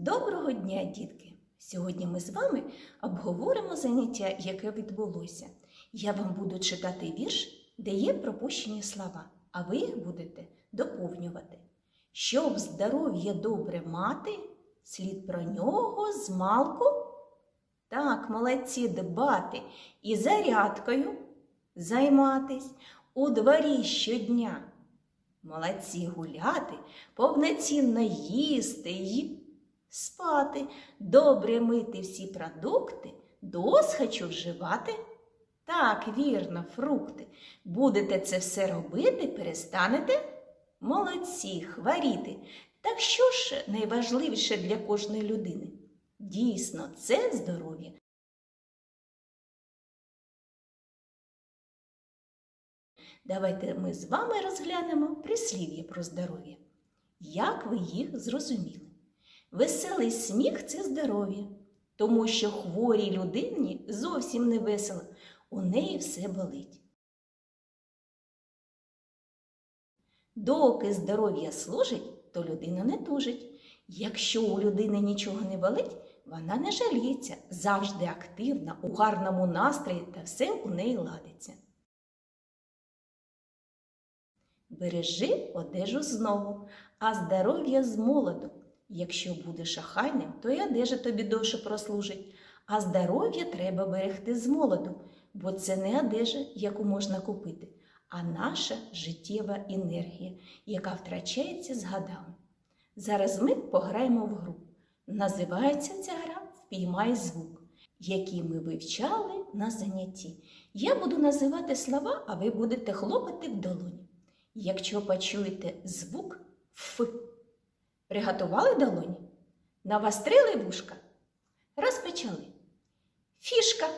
Доброго дня, дітки! Сьогодні ми з вами обговоримо заняття, яке відбулося. Я вам буду читати вірш, де є пропущені слова, а ви їх будете доповнювати. Щоб здоров'я добре мати, слід про нього змалку. Так, молодці, дбати і зарядкою займатись у дворі щодня. Молодці гуляти, повноцінно їсти й спати, добре мити всі продукти, досхочу вживати. Так, вірно, фрукти. Будете це все робити, перестанете? Молодці, хворіти. Так що ж найважливіше для кожної людини? Дійсно, це здоров'я. Давайте ми з вами розглянемо прислів'я про здоров'я. Як ви їх зрозуміли? Веселий сміх це здоров'я, тому що хворій людині зовсім не весело, у неї все болить. Доки здоров'я служить, то людина не тужить. Якщо у людини нічого не болить, вона не жаліється, завжди активна, у гарному настрої та все у неї ладиться. Бережи одежу знову, а здоров'я з молоду. Якщо будеш охайним, то й одежа тобі довше прослужить. А здоров'я треба берегти з молоду, бо це не одежа, яку можна купити, а наша життєва енергія, яка втрачається з годами. Зараз ми пограємо в гру. Називається ця гра Впіймай звук, який ми вивчали на занятті. Я буду називати слова, а ви будете хлопати в долоні. Якщо почуєте звук Ф, приготували долоні? Навострили вушка? Розпочали. Фішка,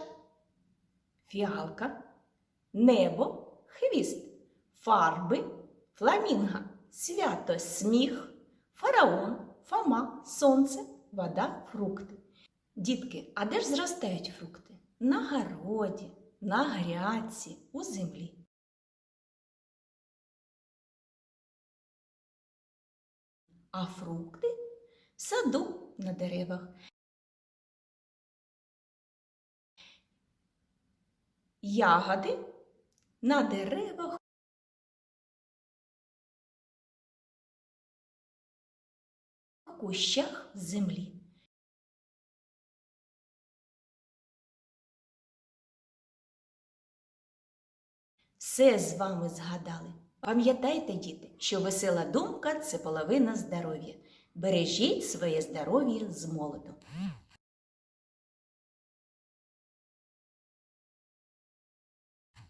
фіалка, небо, хвіст, фарби, фламінга, свято, сміх, фараон, фома, сонце, вода, фрукти. Дітки, а де ж зростають фрукти? На городі, на грядці, у землі. А фрукти в саду на деревах. Ягоди на деревах. Кущах землі. Все з вами згадали. Пам'ятайте, діти, що весела думка це половина здоров'я. Бережіть своє здоров'я з молоду.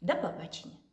До побачення!